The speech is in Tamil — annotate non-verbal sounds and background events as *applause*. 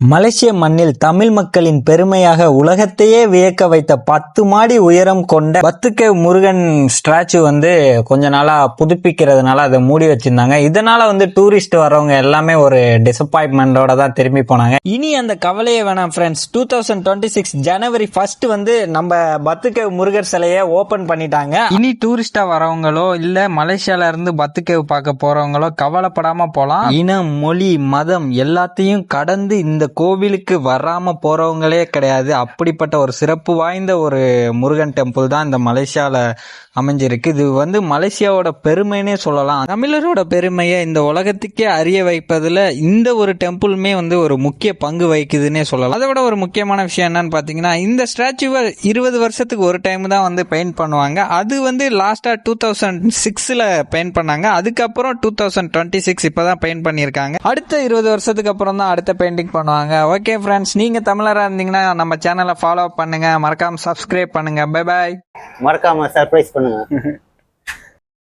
மலேசிய மண்ணில் தமிழ் மக்களின் பெருமையாக உலகத்தையே வியக்க வைத்த பத்து மாடி உயரம் கொண்ட பத்துக்கை முருகன் ஸ்டாச்சு வந்து கொஞ்ச நாளா புதுப்பிக்கிறதுனால அதை மூடி வச்சிருந்தாங்க. இதனால வந்து டூரிஸ்ட் வர்றவங்க எல்லாமே ஒரு டிசப்பாயின்மெண்டோட தான் திரும்பி போனாங்க. இனி அந்த கவலையே வேணாம் friends two thousand twenty six January first வந்து நம்ம பத்துக்க முருகர் சிலையை ஓபன் பண்ணிட்டாங்க. இனி டூரிஸ்டா வரவங்களோ இல்ல மலேசியால இருந்து பத்துக்கேவ் பார்க்க போறவங்களோ கவலைப்படாம போலாம். இனம் மொழி மதம் எல்லாத்தையும் கடந்து இந்த கோவிலுக்கு வராமல் போகிறவங்களே கிடையாது. அப்படிப்பட்ட ஒரு சிறப்பு வாய்ந்த ஒரு முருகன் டெம்பிள் தான் இந்த மலேசியாவில் அமைஞ்சிருக்கு. இது வந்து மலேசியாவோட பெருமைன்னே சொல்லலாம். தமிழரோட பெருமையை இந்த உலகத்துக்கே அறிய வைப்பதில் இந்த ஒரு டெம்பிளுமே வந்து ஒரு முக்கிய பங்கு வகிக்குதுன்னே சொல்லலாம். அதை விட ஒரு முக்கியமான விஷயம் என்னன்னு பார்த்தீங்கன்னா இந்த ஸ்டாச்சுவை இருபது வருஷத்துக்கு ஒரு டைம் தான் வந்து பெயிண்ட் பண்ணுவாங்க. அது வந்து லாஸ்ட்டாக டூ தௌசண்ட் சிக்ஸில் பெயிண்ட் பண்ணாங்க. அதுக்கப்புறம் டூ தௌசண்ட் டுவெண்ட்டி சிக்ஸ் இப்போ தான் பெயிண்ட் பண்ணியிருக்காங்க. அடுத்த இருபது வருஷத்துக்கு அப்புறம் தான் அடுத்த பெயிண்டிங் பண்ணுவாங்க. ஓகே ஃப்ரெண்ட்ஸ் நீங்க தமிழரா இருந்தீங்கன்னா நம்ம சேனலை ஃபாலோ பண்ணுங்க. மறக்காம சப்ஸ்கிரைப் பண்ணுங்க. பை பாய் மறக்காம சர்ப்ரைஸ் பண்ணுங்க. *laughs*